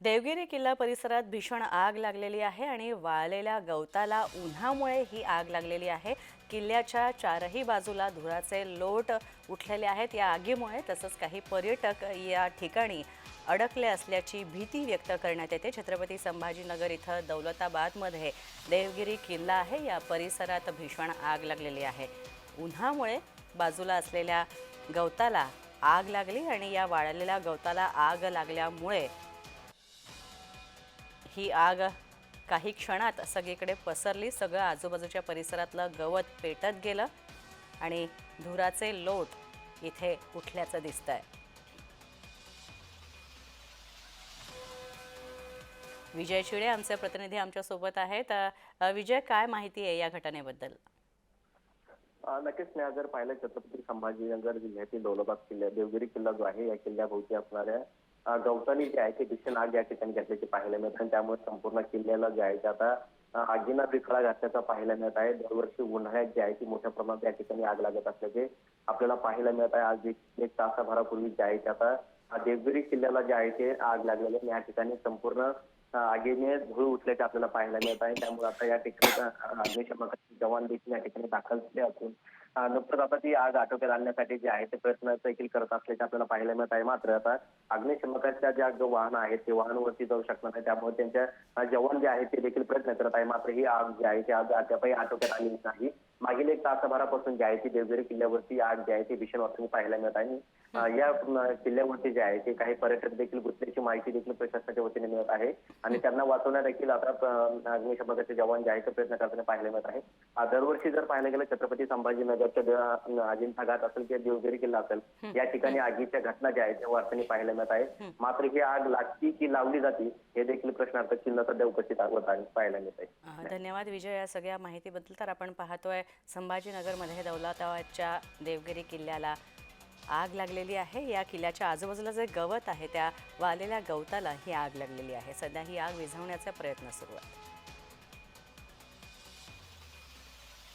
देवगिरी किल्ला परिसरात भीषण आग लागलेली आहे आणि वाळलेल्या गवताला उन्हामुळे ही आग लागलेली आहे. किल्ल्याच्या चारही बाजूला धुराचे लोट उठलेले आहेत. या आगीमुळे तसंच काही पर्यटक या ठिकाणी अडकले असल्याची भीती व्यक्त करण्यात येते. छत्रपती संभाजीनगर इथं दौलताबादमध्ये देवगिरी किल्ला आहे. या परिसरात भीषण आग लागलेली आहे. उन्हामुळे बाजूला असलेल्या गवताला आग लागली आणि या वाळलेल्या गवताला आग लागल्यामुळे ही आग काही क्षणात सगळीकडे पसरली. सगळं आजूबाजूच्या परिसरातलं गवत पेटत गेलं आणि धुराचे लोट इथे उठल्याचं दिसतंय. विजय शिळे आमचे प्रतिनिधी आमच्यासोबत आहेत विजय काय माहिती आहे या घटनेबद्दल? नक्कीच नाही जर पाहिलं छत्रपती संभाजीनगर जिल्ह्यातील दौलताबाद किल्ला देवगिरी किल्ला जो आहे या किल्ल्याभोवती असणाऱ्या गवतानी जे आहे ते भीषण आग या ठिकाणी घातल्याचे पाहायला मिळत आणि त्यामुळे संपूर्ण किल्ल्याला जे आहे ते आता आगीना आगींना घातल्याचा पाहायला मिळत आहे. दरवर्षी उन्हाळ्यात जे आहे ती मोठ्या प्रमाणात या ठिकाणी आग लागत असल्याचे आपल्याला पाहायला मिळत आहे. आज एक तासाभरापूर्वी जे आहे ते आता देवगिरी किल्ल्याला जे आहे ते आग लागलेली आणि या ठिकाणी संपूर्ण आगीने धूळ उठल्याचे आपल्याला पाहायला मिळत आहे. त्यामुळे आता या ठिकाणी अ, जवान देखील या ठिकाणी दाखल झाले असून नुकतंच आता ती आग आटोक्यात आणण्यासाठी जे आहे ते प्रयत्न देखील करत असल्याचे आपल्याला पाहायला मिळत आहे. मात्र आता अग्निशमकाच्या ज्या जो वाहन आहेत ते वाहनवरती जाऊ शकणार नाही. त्यामुळे त्यांच्या जवान जे आहेत ते देखील प्रयत्न करत आहे. मात्र ही आग जी आहे ती आग अद्यापही आटोक्यात आलेली नाही. मागील एक तासाभरापासून जी आहे ती देवगिरी किल्ल्यावरती आग जी आहे ती भीषण वाटून पाहायला मिळत आहे. आणि, या किल्ल्यावरती जे आहे ते काही पर्यटक देखील घुसल्याची माहिती देखील प्रशासनाच्या वतीने मिळत आहे. आणि त्यांना वाचवण्या देखील आता अग्निशमकाचे जवान जे आहे ते प्रयत्न करताना पाहायला मिळत आहे. दरवर्षी जर पाहायला गेलं छत्रपती संभाजीनगर अ, अजिंठा घाट असेल किंवा देवगिरी किल्ला असेल या ठिकाणी आगीच्या घटना ज्या आहेत त्या वारसानी पाहायला मिळत आहे मात्र ही आग लागती की लावली जाते हे देखील प्रश्नार्थ चिन्ह सध्या उपस्थित होत आहे पाहायला मिळत आहे. धन्यवाद विजय या सगळ्या माहितीबद्दल तर आपण पाहतोय संभाजीनगरमध्ये दौलताबादच्या देवगिरी किल्ल्याला आग लागलेली आहे. या किल्ल्याच्या आजूबाजूला जे गवत आहे त्या वालेल्या गवताला ही आग लागलेली आहे. सध्या ही आग विझवण्याचा प्रयत्न सुरू आहे